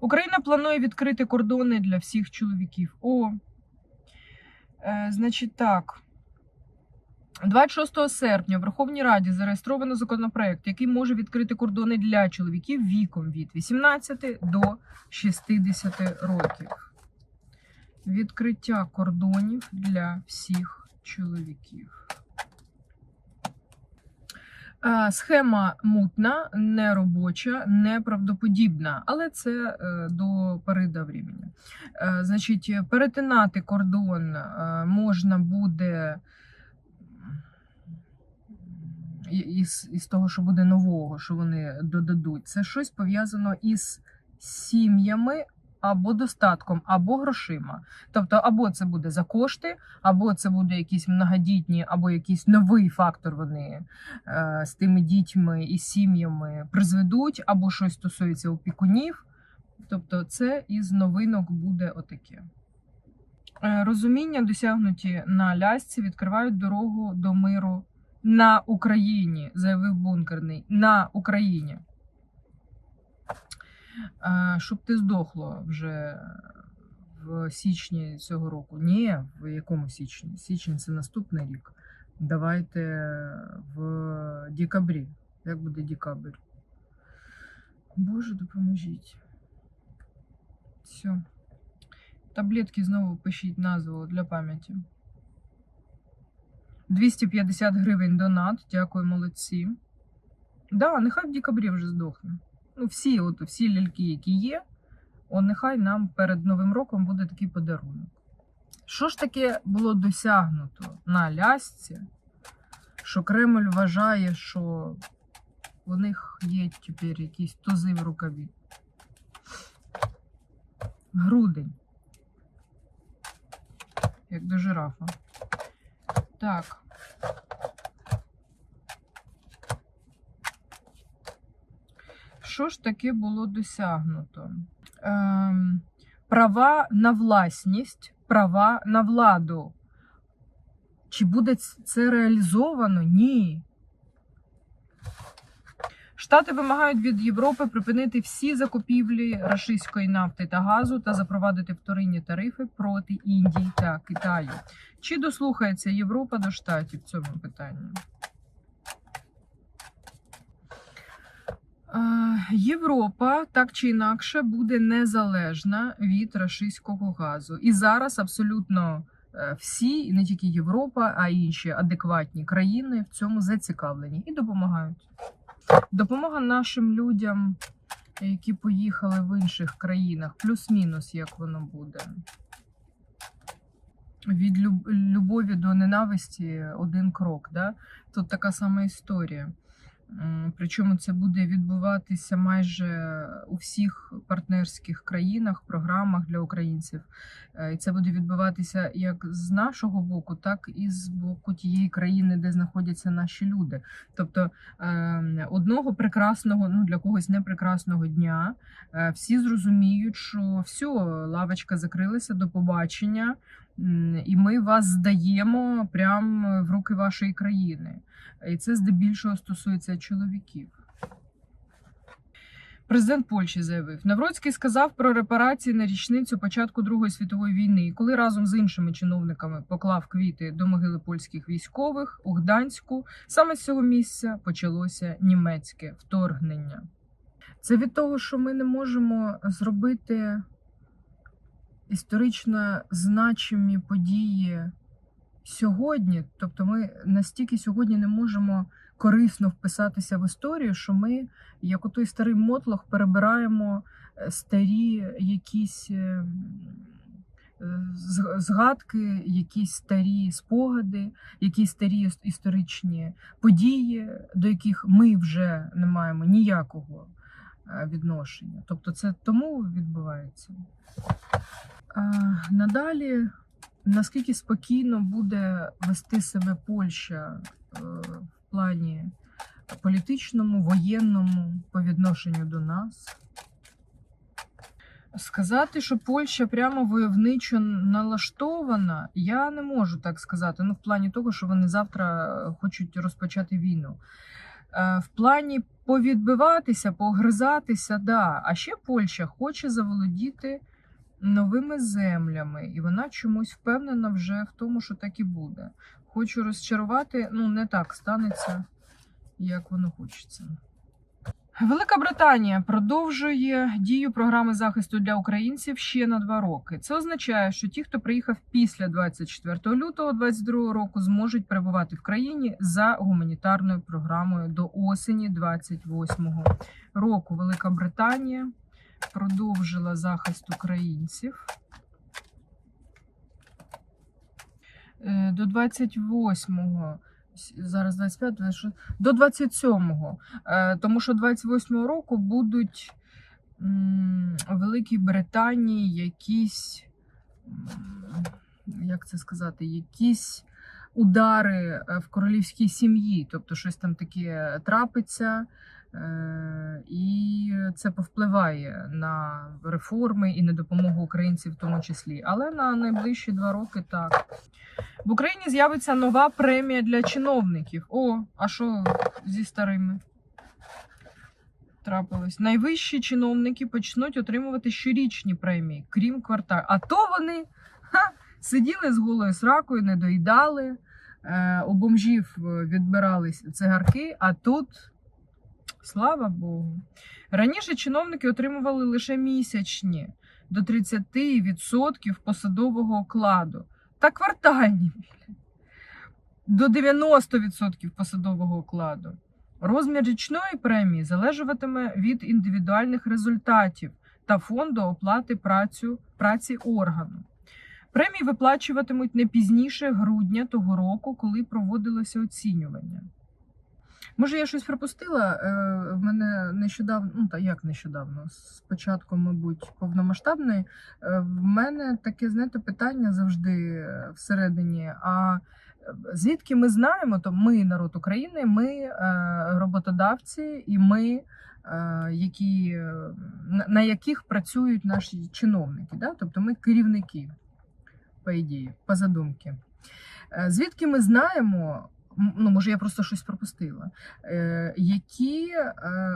Україна планує відкрити кордони для всіх чоловіків. О, е, значить так. 26 серпня в Верховній Раді зареєстровано законопроект, який може відкрити кордони для чоловіків віком від 18 до 60 років. Відкриття кордонів для всіх чоловіків. Е, Схема мутна, неробоча, неправдоподібна, але це е, до пори до времени. Е, Значить, перетинати кордон можна буде із, із того, що буде нового, що вони додадуть. Це щось пов'язано із сім'ями або достатком, або грошима. Тобто, або це буде за кошти, або це буде якісь многодітні, або якийсь новий фактор вони е, з тими дітьми і сім'ями призведуть, або щось стосується опікунів. Тобто, це із новинок буде отаке. Е, Розуміння, досягнуті на лясці, відкривають дорогу до миру на Україні, заявив бункерний. На Україні. Е, Щоб ти здохло вже в січні цього року. Ні, в якому січні? Січень це наступний рік. Давайте в декабрі. Як буде декабрь? Боже, допоможіть. Все. Таблетки знову пишіть назву для пам'яті. 250 гривень донат. Дякую, молодці. Да, нехай в декабрі вже здохне. Ну, всі, от, всі ляльки, які є, о, нехай нам перед Новим роком буде такий подарунок. Що ж таке було досягнуто на лясці, що Кремль вважає, що у них є тепер якісь тузи в рукаві? Грудень. Як до жирафа. Так. Що ж таке було досягнуто? Ем, права на власність, права на владу. Чи буде це реалізовано? Ні. Штати вимагають від Європи припинити всі закупівлі рашистської нафти та газу та запровадити вторинні тарифи проти Індії та Китаю. Чи дослухається Європа до штатів в цьому питанні? Європа так чи інакше буде незалежна від рашистського газу. І зараз абсолютно е, всі, і не тільки Європа, а й інші адекватні країни в цьому зацікавлені і допомагають. Допомога нашим людям, які поїхали в інших країнах, плюс-мінус, як воно буде. Від люб- любові до ненависті один крок. Да? Тут така сама історія. Причому це буде відбуватися майже у всіх партнерських країнах, програмах для українців. Е, І це буде відбуватися як з нашого боку, так і з боку тієї країни, де знаходяться наші люди. Тобто е, одного прекрасного, ну для когось не прекрасного дня, е, всі зрозуміють, що все, лавочка закрилася, до побачення, і ми вас здаємо прямо в руки вашої країни. І це здебільшого стосується чоловіків. Президент Польщі заявив, Навроцький сказав про репарації на річницю початку Другої світової війни, і коли разом з іншими чиновниками поклав квіти до могили польських військових у Гданську, саме з цього місця почалося німецьке вторгнення. Це від того, що ми не можемо зробити історично значимі події сьогодні, тобто ми настільки сьогодні не можемо корисно вписатися в історію, що ми, як отой старий мотлох, перебираємо е, старі якісь е, згадки, якісь старі спогади, якісь старі історичні події, до яких ми вже не маємо ніякого е, відношення. Тобто, це тому відбувається. Надалі наскільки спокійно буде вести себе Польща е, в плані політичному, воєнному по відношенню до нас. Сказати, що Польща прямо войовничо налаштована, я не можу так сказати. Ну, в плані того, що вони завтра хочуть розпочати війну. Е, В плані повідбиватися, погризатися, да. А ще Польща хоче заволодіти новими землями, і вона чомусь впевнена вже в тому, що так і буде. Хочу розчарувати, ну не так станеться, як воно хочеться. Велика Британія продовжує дію програми захисту для українців ще на два роки. Це означає, що ті, хто приїхав після 24 лютого 2022 року, зможуть перебувати в країні за гуманітарною програмою до осені 28 року. Велика Британія продовжила захист українців. Е, До 28-го, зараз 25, 26, до 27-го. Е, Тому що 28-го року будуть в Великій Британії якісь, як це сказати, якісь удари е, в королівській сім'ї, тобто щось там таке трапиться. Е, І це повпливає на реформи і на допомогу українців в тому числі. Але на найближчі два роки так. В Україні з'явиться нова премія для чиновників. О, а що зі старими? Трапилось. Найвищі чиновники почнуть отримувати щорічні премії, крім кварталів. А то вони ха, сиділи з голою сракою, не доїдали, е, у бомжів е, відбирались цигарки, а тут. Слава Богу. Раніше чиновники отримували лише місячні до 30% посадового окладу та квартальні до 90% посадового окладу. Розмір річної премії залежатиме від індивідуальних результатів та фонду оплати працю, праці органу. Премії виплачуватимуть не пізніше грудня того року, коли проводилося оцінювання. Може, я щось пропустила? Е, В мене нещодавно, ну та як нещодавно, спочатку, мабуть, повномасштабної, е, в мене таке, знаєте, питання завжди е, всередині. А звідки ми знаємо, то ми народ України, ми роботодавці, і ми, які, на- яких працюють наші чиновники, да? тобто ми керівники, по ідеї, по задумки. Звідки ми знаємо, ну може я просто щось пропустила, е, які е,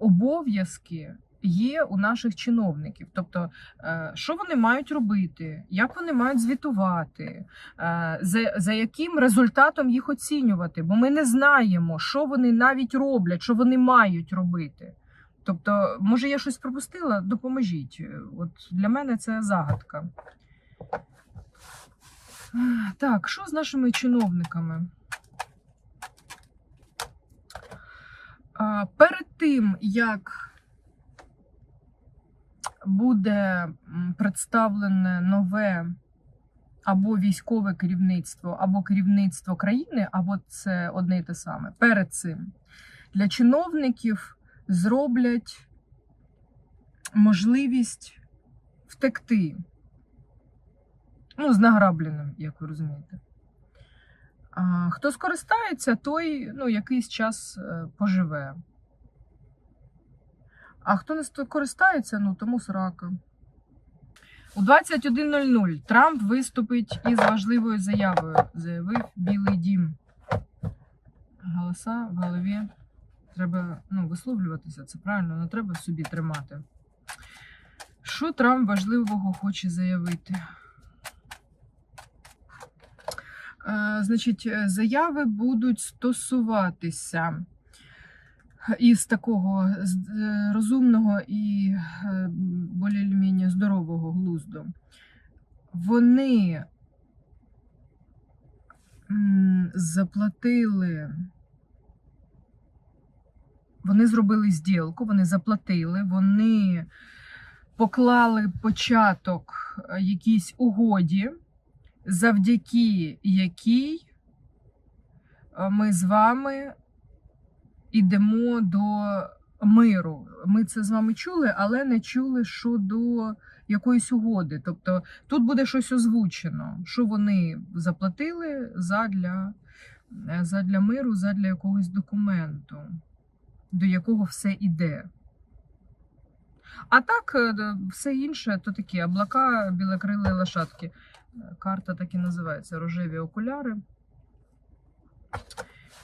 обов'язки є у наших чиновників? Тобто, е, що вони мають робити, як вони мають звітувати, е, за, за яким результатом їх оцінювати? Бо ми не знаємо, що вони навіть роблять, що вони мають робити. Тобто, може, я щось пропустила? Допоможіть. От для мене це загадка. Так, що з нашими чиновниками? А, Перед тим, як буде представлене нове або військове керівництво, або керівництво країни, або це одне і те саме. Перед цим для чиновників зроблять можливість втекти. Ну, з награбленим, як ви розумієте. Хто скористається, той ну, якийсь час е, поживе. А хто не скористається, ну тому срака. У 21.00 Трамп виступить із важливою заявою, заявив Білий Дім. Голоса в голові. Треба ну, висловлюватися, це правильно, не треба собі тримати. Що Трамп важливого хоче заявити? Е, Значить, е, заяви будуть стосуватися із такого е, розумного і е, більш-менш здорового глузду. Вони заплатили. Вони зробили зділку, вони заплатили, вони поклали початок е, якійсь угоді, завдяки якій е, ми з вами йдемо до миру. Ми це з вами чули, але не чули щодо якоїсь угоди. Тобто тут буде щось озвучено, що вони заплатили задля, е, задля миру, задля якогось документу, до якого все іде. А так, е, все інше то такі облака, білокрили лошадки. Карта так і називається рожеві окуляри.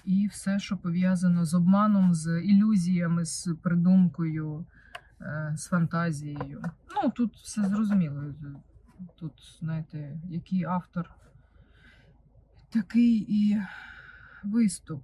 і все, що пов'язано з обманом, з ілюзіями, з придумкою, е, з фантазією. Ну, тут все зрозуміло. Тут, знаєте, який автор, такий і виступ.